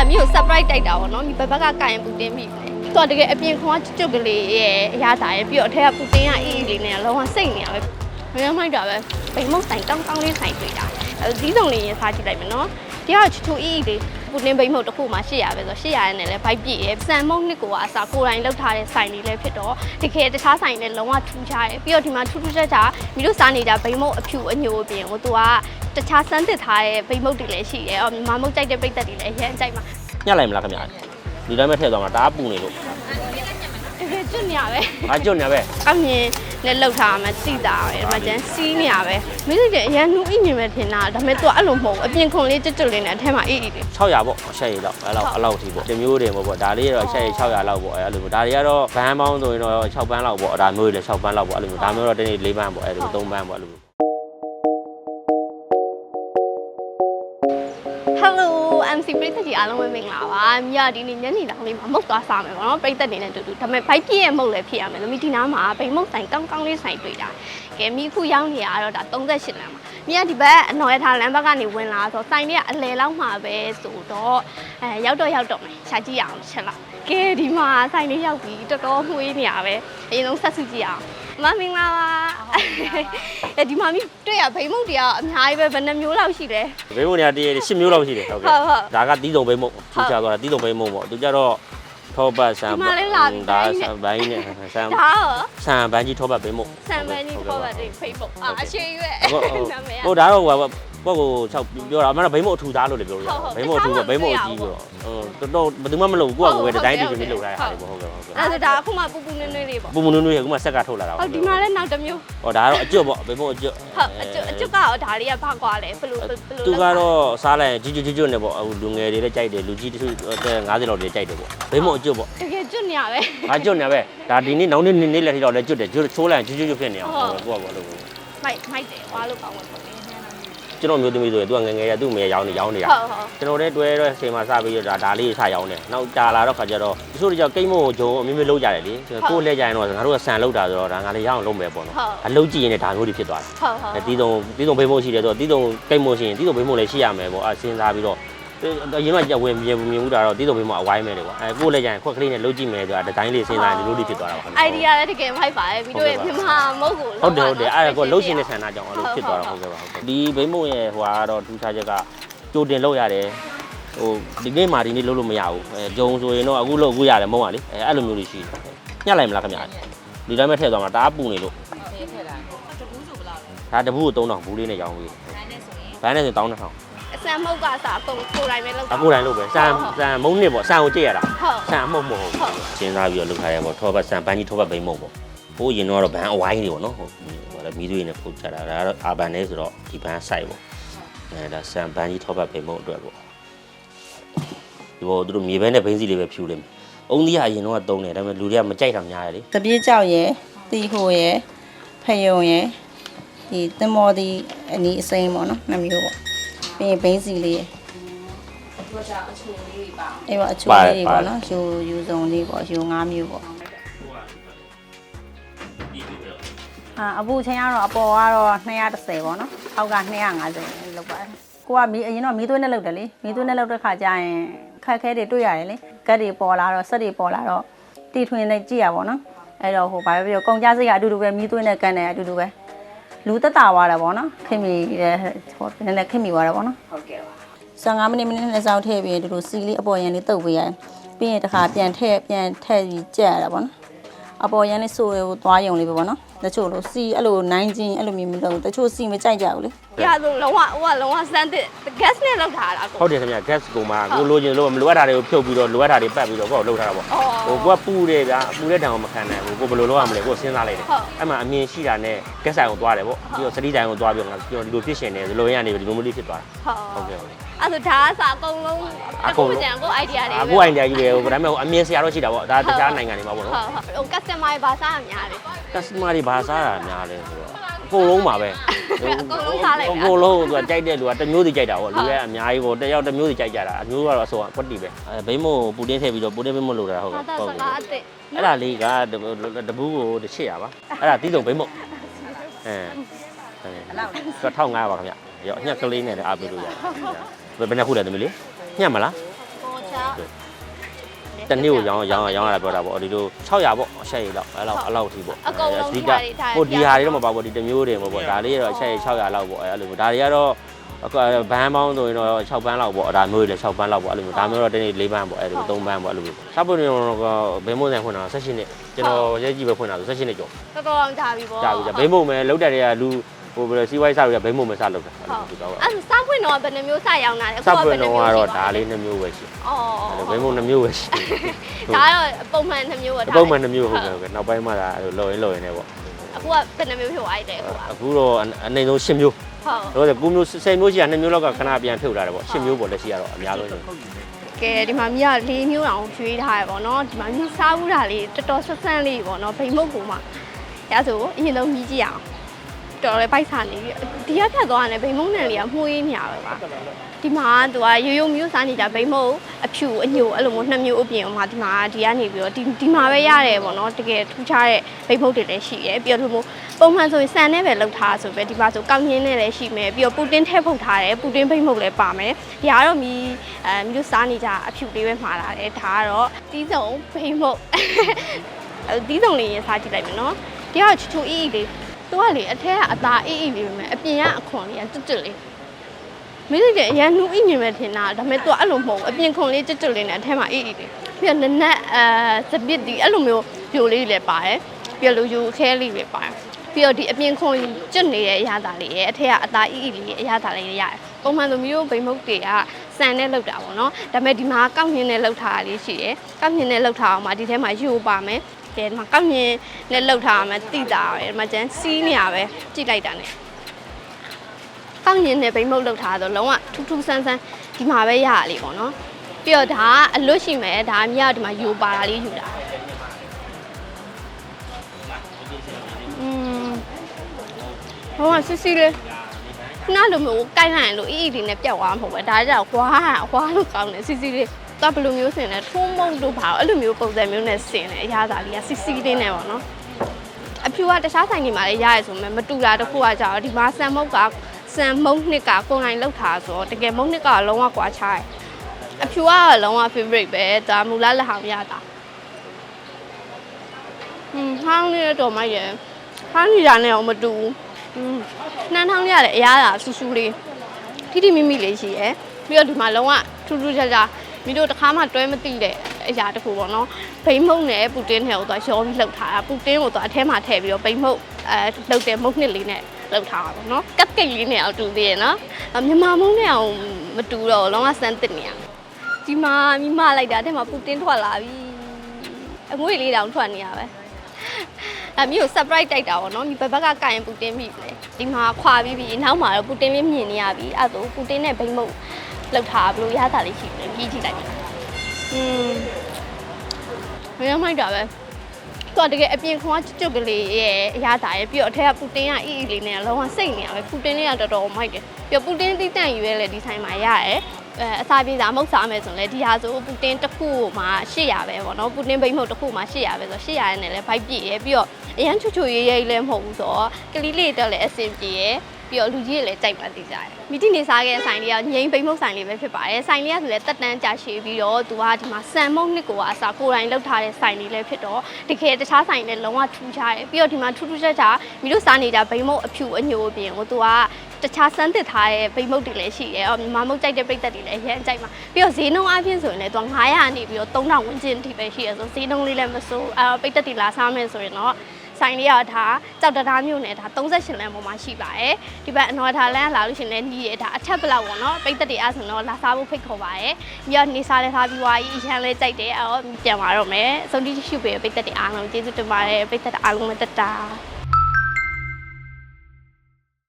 အမျိုး surprise တိုက်တာပေါ့နော်မိဘဘက်ကကာရင်ပူတင်ပြီလေသူကတကယ်အပြင်ခွန်ကကျွတ်ကလေးရဲ့အရသာရဲ့ပြီးတော့အထက်ကပူတင်ကအေးအေးလေးနဲ့လုံးဝစိတ်နေရပဲမရမိုက်တာပဲဗိမုတ်ဆိုင်ကောင်းကောင်းလေးဆိုင်တွေ့တာအဲဒီစုံလေးရင်စားကြည့်လိုက်မယ်နော် ဒီကချူချူအေးအေးလေးပူတင်ဗိမုတ်တစ်ခုမှ800ပဲဆို800ရဲ့နဲ့လည်းဘိုက်ပြည့်ရဲ့စံမုံနှစ်ကိုကအစားကိုယ်တိုင်လောက်ထားတဲ့ဆိုင်လေးလည်းဖြစ်တော့တကယ်တခြားဆိုင်နဲ့လုံးဝထူးခြားတယ်ပြီးတော့ဒီမှာထူးထူးခြားခြားမိတို့စားနေကြဗိမုတ်အဖြူအညိုအပြင်ဟိုသူကတခြားစမ်းသစ်ထားတဲ့ဗိမုတ်တွေလည်းရှိတယ်အော်မြန်မာမုတ်ကြိုက်တဲ့ပိတ်သက်တွေလည်းအရင်ကြိုက်မှာညှက်လိုက်မလားခင်ဗျာဒီတိုင်းပဲထည့်သွားမှာဒါကပူနေလို့တကယ်ကျွတ်နေရပဲငါကြွနေပဲအမြင် နဲ့လှုပ်ထားမှသိတာပဲဒီမှာကျန်စီးနေရပဲမင်းတို့ကအရင်နှူးအိမြင်မဲ့ထင်တာဒါပေမဲ့ तू အဲ့လိုမဟုတ်ဘူးအပြင်ခွန်လေးကျွတ်ကျွတ်လေးနဲ့အထက်မှာအေးအေးလေး600ပေါ့ရှက်ရည်လောက်အဲ့လောက်အဲ့လောက်ထိပေါ့ဒီမျိုးတွေပေါ့ပေါ့ဒါလေးတော့ရှက်ရည်600လောက်ပေါ့အဲ့လိုမျိုးဒါတွေကတော့ဘန်းပေါင်းဆိုရင်တော့6ပန်းလောက်ပေါ့ဒါမျိုးတွေလည်း6ပန်းလောက်ပေါ့အဲ့လိုမျိုးဒါမျိုးတော့တနေ့4ပန်းပေါ့အဲ့လို3ပန်းပေါ့အဲ့လိုမျိုး MC ပရိသတ်ကြီးအားလုံးပဲမင်္ဂလာပါ။မြဒီနေ့ညနေလောင်လေးမှာမုတ်သွားစားမယ်ပေါ့နော်။ပရိသတ်တွေနဲ့တူတူဒါပေမဲ့ဘိုက်ပြည့်ရဲ့မုတ်လည်းဖြစ်ရမယ်။သမီးဒီနားမှာဗိမ်မုတ်ဆိုင်ကောင်းကောင်းလေးဆိုင်တွေ့တာ။ကဲမိခုရောက်နေရတော့ဒါ38လမ်းမှာ။မြဒီဘက်အနော်ရထားလမ်းဘက်ကနေဝင်လာဆိုဆိုင်လေးကအလဲလောက်မှာပဲဆိုတော့အဲရောက်တော့ရောက်တော့မယ်။ရှာကြည့်ရအောင်ချက်လောက်။ကဲဒီမှာဆိုင်လေးရောက်ပြီးတော်တော်မှွေးနေရပဲ။အရင်ဆုံးဆက်စုကြည့်အောင်။ မမင်္ဂလာပါ။အဲဒီမှာမိတွေ့ရဗိမ်မုတ်တွေကအများကြီးပဲဘယ်နှမျိုးလောက်ရှိလဲဘိမုံတွေကတည်း10မျိုးလောက်ရှိတယ်ဟုတ်ဟုတ်ဟုတ်ဒါကတီးစုံဘိမုံသူချသွားတာတီးစုံဘိမုံပေါ့သူကြတော့ထောပတ်ဆန်ဒီမှာလည်းလာပြီဒါဆန်ဘိုင်းနဲ့ဆန်ဒါရောဆန်ဘန်းကြီးထောပတ်ဘိမုံဆန်မန်နီပေါ်ပါတဲ့ Facebook အာအရှိရွယ်ဟုတ်ဟုတ်နာမည်ဟိုဒါတော့ဟို ပေါ့ကို6ပြောတာအမှန်တော့ဘိမုံအထူသားလို့လည်းပြောလို့ဟုတ်ဟုတ်ဘိမုံအထူပေါ့တဘိခြားမုံမအတွေ့ရကြီးဘူးပေါ့ဟိုတော်တော်ဘယ်သူမှမလုပ်ဘူးကိုကကိုပဲဒီဇိုင်းဒီလိုလုပ်ထားတာလေပေါ့ဟုတ်ကဲ့ဟုတ်ကဲ့အဲ့ဒါဒါအခုမှပူပူနွေ့နွေ့လေးပေါ့ပူမနွေးနွေးကခုမှဆက်ကထုတ်လာတာဟုတ်ဒီမှာလည်းနောက်တစ်မျိုးဟောဒါကတော့အကျွတ်ပေါ့ဘိမုံအကျွတ်ဟုတ်အကျွတ်အကျွတ်ကတော့ဒါလေးကဘာကွာလဲဘယ်လိုဘယ်လိုသူကတော့စားလိုက်ရင်ကြီးကြီးကျွတ်နဲ့ပေါ့အခုလူငယ်တွေလည်းကြိုက်တယ်လူကြီးတချို့50လောက်တွေကြိုက်တယ်ပေါ့ဘိမုံအကျွတ်ပေါ့တကယ်ကျွတ်နေရပဲငါကျွတ်နေပဲဒါဒီနေ့နောက်နေ့နေ့လက်ထိတော့လည်းကျွတ်တယ်ကျွတ်ချိုးလိုက်ကျွတ်ကျွတ်ဖြစ်နေအောင်ကိုကပေါ့လို့မိုက်မိုက်တယ်ဟွာလို့ကောင်းမှာပေါ့လေ ကျွန်တော်မျိုးသမီးဆိုရင်သူကငငယ်ရသူ့မေရောင်းနေရောင်းနေတာဟုတ်ဟုတ်ကျွန်တော်လည်းတွဲတော့ချိန်မှာစပြီးတော့ဒါဒါလေးစရောင်းနေနောက်ကြာလာတော့ခါကျတော့တချို့တကြောကိတ်မို့ဂျုံအမျိုးမျိုးလုံးကြတယ်လေကိုယ်လက်ကြရင်တော့ငါတို့ကဆန်လောက်တာဆိုတော့ဒါငါလည်းရအောင်လုံးမယ်ပေါ့နော်အလုံးကြည့်ရင်လည်းဒါမျိုးတွေဖြစ်သွားတယ်ဟုတ်ဟုတ်အဲတီးတုံတီးတုံဘိမို့ရှိတယ်ဆိုတော့တီးတုံကိတ်မို့ရှိရင်တီးတုံဘိမို့လည်းရှိရမယ်ပေါ့အဲစဉ်းစားပြီးတော့ အရင်ကကြဝင်မြင်မြင်ဘူးတာတော့တီးတုံဘိမို့အဝိုင်းမယ်လေကွာအဲကိုယ်လက်ကြရင်ခွက်ကလေးနဲ့လုံးကြည့်မယ်ဆိုတာဒီဇိုင်းလေးစဉ်းစားရင်ဒီလိုလေးဖြစ်သွားတာပါအိုင်ဒီယာလည်းတကယ်မိုက်ပါတယ်ဗီဒီယိုရဲ့မြန်မာမဟုတ်ဘူးဟုတ်တယ်ဟုတ်တယ်အဲ့ဒါကလှုပ်ရှင်တဲ့ဆန္ဒကြောင့်အဲ့လိုဖြစ်သွားတာဟုတ်ကဲ့ပါဟုတ်ကဲ့ဒီဘိမုံရဲ့ဟိုဟာကတော့ထူးခြားချက်ကကြိုတင်လောက်ရတယ်ဟိုဒီနေ့မှဒီနေ့လုပ်လို့မရဘူးအဲဂျုံဆိုရင်တော့အခုလုပ်အခုရတယ်မဟုတ်ပါလေအဲအဲ့လိုမျိုးတွေရှိတယ်ညှက်လိုက်မလားခင်ဗျာဒီတိုင်းပဲထည့်သွားမှာတအားပူနေလို့ဒါတပူကို3000ဘူးလေးနဲ့ရောင်းပြီးဘန်းနဲ့ဆိုရင်12000 အစံမဟုတ်ကစားအကုန်ကိုယ်တိုင်ပဲလုပ်အခုတိုင်းလုပ်ပဲစံစံမုံနစ်ပေါ့စံကိုကြည့်ရတာဟုတ်ဆန်အမှုတ်မဟုတ်ဘူးစဉ်းစားပြီးတော့လုပ်ထားရပေါ့ထောပတ်ဆန်ပန်းကြီးထောပတ်ဘိမ့်မုံပေါ့ဟိုရင်တော့ဘန်းအဝိုင်းတွေပေါ့နော်ဟိုဟိုလည်းမီးသွေးနဲ့ဖုတ်ချတာဒါကတော့အာဘန်လေးဆိုတော့ဒီဘန်းဆိုင်ပေါ့အဲဒါဆန်ပန်းကြီးထောပတ်ဘိမ့်မုံအတွက်ပေါ့ဒီဘောသူတို့မြေဘဲနဲ့ဘိန်းစီလေးပဲဖြူလိမ့်မယ်အုံးသီးကအရင်တော့တုံးတယ်ဒါပေမဲ့လူတွေကမကြိုက်တာများတယ်လေ တပြေးကြောက်ရယ်တီဟိုရယ်ဖယုံရယ်ဒီသမော်ဒီအနီးအစိမ်းပေါ့နော်နှစ်မျိုးပေါ့ ပြီးရင်ဘိန်းစီလေးရယ်အဲ့ပါအချိုလေးတွေပေါ့နော်ယူယူစုံလေးပေါ့ယူ၅မျိုးပေါ့အာအပူချင်းကတော့အပေါ်ကတော့230ပေါ့နော်အောက်က250လောက်ပါတယ်ကိုကမီးအရင်တော့မီးသွင်းနဲ့လောက်တယ်လေမီးသွင်းနဲ့လောက်တဲ့ခါကျရင်ခက်ခဲတွေတွေ့ရတယ်လေကက်တွေပေါ်လာတော့ဆက်တွေပေါ်လာတော့တီထွင်နဲ့ကြည့်ရပါတော့အဲ့တော့ဟိုဘာပဲပြောကုန်ကြစိတ်ကအတူတူပဲမီးသွင်းနဲ့ကန်တယ်အတူတူပဲ လူတက်တာသွားတယ်ပေါ့နော်ခင်မီဟိုနည်းနည်းခင်မီသွားတယ်ပေါ့နော်ဟုတ်ကဲ့ပါ15မိနစ်မိနစ်နဲ့စောင့်ထည့်ပြီးရင်ဒီလိုစီလေးအပေါ်ရန်လေးတုပ်ပေးရတယ်ပြီးရင်တစ်ခါပြန်ထည့်ပြန်ထည့်ပြီးကြက်ရတာပေါ့နော် အပေါ်ရန်လေးဆိုရကိုသွားယုံလေးပဲပေါ့နော်တချို့လို့စီအဲ့လိုနိုင်ချင်းအဲ့လိုမျိုးမလုပ်ဘူးတချို့စီမကြိုက်ကြဘူးလေရဆုံးလုံးဝဟိုကလုံးဝစမ်းသစ် gas နဲ့လောက်ထားတာကိုဟုတ်တယ်ခင်ဗျ gas ကိုမှကိုလိုချင်လို့မလိုအပ်တာတွေကိုဖြုတ်ပြီးတော့လိုအပ်တာတွေပတ်ပြီးတော့ကိုယ့်ကိုလှုပ်ထားတာပေါ့အော်ဟိုကိုကပူတယ်ဗျာပူတဲ့တံကိုမခံနိုင်ဘူးကိုဘယ်လိုလုပ်ရမလဲကိုစဉ်းစားလိုက်တယ်ဟုတ်အဲ့မှာအမြင်ရှိတာနဲ့ကက်ဆိုင်ကိုသွားတယ်ပေါ့ပြီးတော့စတိတိုင်းကိုသွားပြီးတော့ငါပြောဒီလိုဖြစ်ရှင်တယ်ဒီလိုရနေပြီဒီလိုမျိုးလေးဖြစ်သွားတာဟုတ်ဟုတ်ကဲ့ဟုတ်ကဲ့ အဲ့ဒါဒါကစာအကုန်လုံးအကုန်လုံးကြံကို idea တွေအခုအိုင်ဒီယာကြီးပဲဟိုဒါပေမဲ့ဟိုအမြင်ဆရာတော့ရှိတာပေါ့ဒါတခြားနိုင်ငံတွေမှာပေါ့ဟုတ်နော်ဟုတ်ဟို customer တွေဘာစားရများလဲ customer တွေဘာစားတာများလဲဆိုတော့အကုန်လုံးပါပဲအကုန်လုံးစားလိုက်တာအကုန်လုံးသူကကြိုက်တဲ့လူကတစ်မျိုးစီကြိုက်တာပေါ့လူကအများကြီးပေါ့တစ်ယောက်တစ်မျိုးစီကြိုက်ကြတာအမျိုးကတော့အစောကွက်တီပဲအဲဘိမို့ပူတင်းထည့်ပြီးတော့ပူတင်းဘိမို့လို့တာဟုတ်ဟာကဲ့တာဟုတ်စကဲ့ကားအစ်စ်အဲ့ဒါလေးကတပူးကိုတစ်ချစ်ရပါအဲ့ဒါတီးတုံဘိမို့အဲဆို1500ပါခင်ဗျရောအညက်ကလေးနဲ့လည်းအားပေးလို့ရတယ် ဘယ်ဘယ်နှစ်ခုလဲသမီးလေးညက်မလားချတနေ့ကိုရောင်းရောင်းရောင်းရတာပြောတာပေါ့ဒီလို600ပေါ့အချက်ရည်လောက်အဲ့လောက်အဲ့လောက်အထိပေါ့အကုန်လုံးဒီဒီကဟာတွေထားဟိုဒီဟာတွေတော့မပါဘူးဒီတစ်မျိုးတွေမပေါ့ဒါလေးတော့အချက်ရည်600လောက်ပေါ့အဲ့လိုမျိုးဒါတွေကတော့အခုဘန်းပေါင်းဆိုရင်တော့6ပန်းလောက်ပေါ့ဒါမျိုးတွေလည်း6ပန်းလောက်ပေါ့အဲ့လိုမျိုးဒါမျိုးတော့တနေ့4ပန်းပေါ့အဲ့လို3ပန်းပေါ့အဲ့လိုမျိုးစပ်ပွင့်တော့ဘင်းမုံဆိုင်ဖွင့်တာ16နှစ်ကျွန်တော်ရဲကြီးပဲဖွင့်တာဆို16နှစ်ကျော်တော်တော်အောင်ကြာပြီပေါ့ကြာပြီကြာဘင်းမုံမဲလောက်တဲ့တွေကလူ ဟိုဘယ်လိုစီးပွားရေးစလို့ဘင်းမုံမဲစလုပ်တာအဲ့လိုမျိုးတော့အဲ့ဒါစားဖွင့်တော့ဘယ်နှမျိုးစရောင်းတာလဲစပ်ပွင့်တော့ကတော့ဒါလေး2မျိုးပဲရှိအော်တယ်ဘင်းမုံ2မျိုးပဲရှိဒါကတော့ပုံမှန်နှမျိုးတယ်ပေါ့ပုံမှန်2မျိုးဟုတ်ကဲ့ဟုတ်ကဲ့နောက်ပိုင်းမှဒါအဲ့လိုလော်ရင်လော်ရင်လည်းပေါ့အခုကဘယ်နှမျိုးဖြစ်သွားတယ်အခုကအခုတော့အနေဆုံး10မျိုးဟုတ်တော့9မျိုး10မျိုးရှိတာ2မျိုးလောက်ကခဏပြန်ဖြုတ်လာတယ်ပေါ့10မျိုးပေါ့လက်ရှိကတော့အများဆုံးကဲဒီမှာမြက၄မျိုးအောင်ရွေးထားရပေါ့နော်ဒီမှာမြစားဘူးတာလေးတော်တော်ဆက်ဆန်းလေးပေါ့နော်ဗိမ်မုတ်ကူမှာအဲဆိုအရင်ဆုံးမြည်ကြည့်အောင် တော်တော်လေးပိုက်စားနေပြီဒီကဖြတ်သွားတယ်ဗိမ်မုတ်နယ်လေးကမှုေးနေရပဲပါဒီမှာသူကရိုးရိုးမျိုးစားနေတာဗိမ်မုတ်အဖြူအညိုအဲ့လိုမျိုးနှစ်မျိုးအပြင်မှာဒီမှာဒီကနေပြီးတော့ဒီဒီမှာပဲရတယ်ပေါ့နော်တကယ်ထူးခြားတဲ့ဗိမ်မုတ်တွေလည်းရှိတယ်ပြီးတော့ဒီလိုပုံမှန်ဆိုရင်ဆန်နဲ့ပဲလောက်ထားဆိုပဲဒီမှာဆိုကောက်ညင်းနဲ့လည်းရှိမယ်ပြီးတော့ပူတင်ထဲဖုတ်ထားတယ်ပူတင်ဗိမ်မုတ်လည်းပါမယ်ဒီကတော့မီအဲမျိုးစားနေကြအဖြူလေးပဲမှာလာတယ်ဒါကတော့တီးစုံဗိမ်မုတ်အဲတီးစုံလေးရင်စားကြည့်လိုက်မယ်နော်ဒီကတော့ချူချူအီအီလေး သူကလေအထက်ကအသားအီအီလေးပဲမယ်အပြင်ကအခွန်လေးကတွတ်တွတ်လေးမင်းတို့ကအရန်နှူးအီမြင်မဲ့ထင်တာဒါပေမဲ့သူကအဲ့လိုမဟုတ်ဘူးအပြင်ခွန်လေးတွတ်တွတ်လေးနဲ့အထက်မှာအီအီလေးပြီးတော့နနက်အဲစပစ်ဒီအဲ့လိုမျိုးပြိုလေးလည်းပါတယ်ပြီးတော့လူယူခဲလေးလည်းပါတယ်ပြီးတော့ဒီအပြင်ခွန်ကျွတ်နေတဲ့အရာသားလေးရဲ့အထက်ကအသားအီအီလေးရဲ့အရာသားလေးရရတယ်ပုံမှန်လိုမျိုးဗိမ်မုတ်တွေကစံနဲ့လောက်တာပေါ့နော်ဒါပေမဲ့ဒီမှာကောက်ညင်းနဲ့လောက်ထားတာလေးရှိတယ်ကောက်ညင်းနဲ့လောက်ထားအောင်မှာဒီထဲမှာယူပါမယ် ကဲဒီမှာကောက်ညင်နဲ့လှုပ်ထားမှတိတာပဲဒီမှာကျန်စီးနေရပဲကြိလိုက်တာ ਨੇ ကောက်ညင်နဲ့ဗိမ့်မုတ်လှုပ်ထားဆိုလုံးဝထူးထူးဆန်းဆန်းဒီမှာပဲရရလေးပေါ့နော်ပြီးတော့ဒါကအလွတ်ရှိမယ်ဒါအမြကဒီမှာယူပါတာလေးယူတာอืมဟိုကစစ်စစ်လေးခုနလိုမျိုးကိုက်လိုက်ရင်လို့အီအီလေးနဲ့ပြတ်သွားမှာမဟုတ်ပဲဒါကြောင့်ကွာကွာလို့ကောင်းတယ်စစ်စစ်လေး တော့ဘယ်လိုမျိုးဆင်လဲထုံးမုံတို့ပါအဲ့လိုမျိုးပုံစံမျိုးနဲ့ဆင်တယ်အရသာလေးကစစ်စစ်လေးနဲ့ပေါ့နော်အဖြူကတခြားဆိုင်တွေမှာလည်းရရဲဆိုမှမတူတာတစ်ခုကကြာတော့ဒီမှာဆန်မုတ်ကဆန်မုတ်နှစ်ကကိုယ်တိုင်လောက်ထားဆိုတော့တကယ်မုတ်နှစ်ကလုံးဝကွာခြားတယ်အဖြူကလုံးဝ favorite ပဲဒါမူလာလက်ဟောင်ရတာဟွန်းဟောင်းလေးတော့မရဲ့ဟောင်းကြီးရနဲ့အောင်မတူဘူးဟွန်းနှမ်းထောင်းလေးရတယ်အရသာဆူဆူလေးထိထိမိမိလေးရှိရယ်ပြီးတော့ဒီမှာလုံးဝထူးထူးခြားခြား မိတို့တစ်ခါမှတွဲမသိတဲ့အရာတစ်ခုပေါ့နော်ဗိမ့်မုံနဲ့ပူတင်းနဲ့ကိုသွားရောပြီးလှုပ်ထားတာပူတင်းကိုသွားအထဲမှာထည့်ပြီးတော့ဗိမ့်မုံအဲလှုပ်တဲ့မုံနှစ်လေးနဲ့လှုပ်ထားတာပေါ့နော်ကတ်ကိတ်လေးနဲ့အောင်တူသေးရဲ့နော်အမြန်မာမုံနဲ့အောင်မတူတော့ဘူးလုံးဝစမ်းတစ်နေရဒီမှာမိမလိုက်တာတဲ့မှာပူတင်းထွက်လာပြီအငွေလေးတောင်ထွက်နေရပဲအမျိုး surprise တိုက်တာပေါ့နော်မိဘဘက်ကကရင်ပူတင်းပြီလေဒီမှာခွာပြီးပြီနောက်မှာတော့ပူတင်းလေးမြင်နေရပြီအဲ့ဒါဆိုပူတင်းနဲ့ဗိမ့်မုံ လှုပ်ထားဘလို့ရတာလေးရှိတယ်ပြီးကြည့်လိုက်မယ်อืมမရမိုက်တာပဲသူကတကယ်အပြင်ခွန်ကကျွတ်ကလေးရဲ့အရသာရဲ့ပြီးတော့အထက်ကပူတင်ကအီအီလေးနဲ့လုံးဝစိတ်နေရပဲပူတင်လေးကတော်တော်မိုက်တယ်ပြီးတော့ပူတင်တိတန့်ယူရဲလေဒီဆိုင်မှာရရဲ အဲအစာပြေးစားမုတ်စားမယ်ဆိုရင်လေဒီဟာဆိုပူတင်တစ်ခုမှာ800ပဲပေါ့နော်ပူတင်ဘိတ်မုတ်တစ်ခုမှာ800ပဲဆို800ရဲ့နဲ့လည်းဘိုက်ပြည့်ရဲပြီးတော့အရန်ချွတ်ချွတ်ရေးရေးလည်းမဟုတ်ဘူးဆိုတော့ကလေးလေးတက်လည်းအဆင်ပြေရဲပြီးတော့လူကြီးတွေလည်းကြိုက်ပါသေးကြတယ်။မီတီနေစားခဲ့တဲ့ဆိုင်လေးကငိမ့်ဘိမ့်မုတ်ဆိုင်လေးပဲဖြစ်ပါတယ်။ဆိုင်လေးကဆိုလည်းတက်တန်းကြာရှည်ပြီးတော့သူကဒီမှာစံမုတ်နှစ်ကိုအစားကိုယ်တိုင်လောက်ထားတဲ့ဆိုင်လေးလည်းဖြစ်တော့တကယ်တခြားဆိုင်နဲ့လုံးဝထူးခြားတယ်။ပြီးတော့ဒီမှာထူးထူးခြားခြားမီတို့စားနေကြဘိမ့်မုတ်အဖြူအညိုအပြင်ကိုသူက တခြားစမ်းသစ်ထားတဲ့ဗိမုတ်တွေလည်းရှိတယ်။အော်မြန်မာမုတ်ကြိုက်တဲ့ပိတ်သက်တွေလည်းအရင်ကြိုက်မှာ။ပြီးတော့ဈေးနှုန်းအပြင်ဆိုရင်လည်းသူက900နေပြီးတော့3000ဝန်းကျင်ထိပဲရှိရဆိုဈေးနှုန်းလေးလည်းမစိုး။အဲပိတ်သက်တွေလာစားမယ်ဆိုရင်တော့ဆိုင်လေးကဒါကြောက်တံတားမျိုးနဲ့ဒါ38လမ်းပေါ်မှာရှိပါတယ်။ဒီဘက်အနော်ထားလမ်းလာလို့ရှရင်လည်းနီးရဒါအထက်ဘလောက်ပေါ့နော်။ပိတ်သက်တွေအားဆိုတော့လာစားဖို့ဖိတ်ခေါ်ပါတယ်။ပြီးတော့နေစားလဲစားပြီးွားကြီးအရန်လဲကြိုက်တယ်။အော်ပြန်လာတော့မယ်။စုံတိရှိပေးပိတ်သက်တွေအားလုံးကျေးဇူးတင်ပါတယ်။ပိတ်သက်အားလုံးလည်းတက်တာ။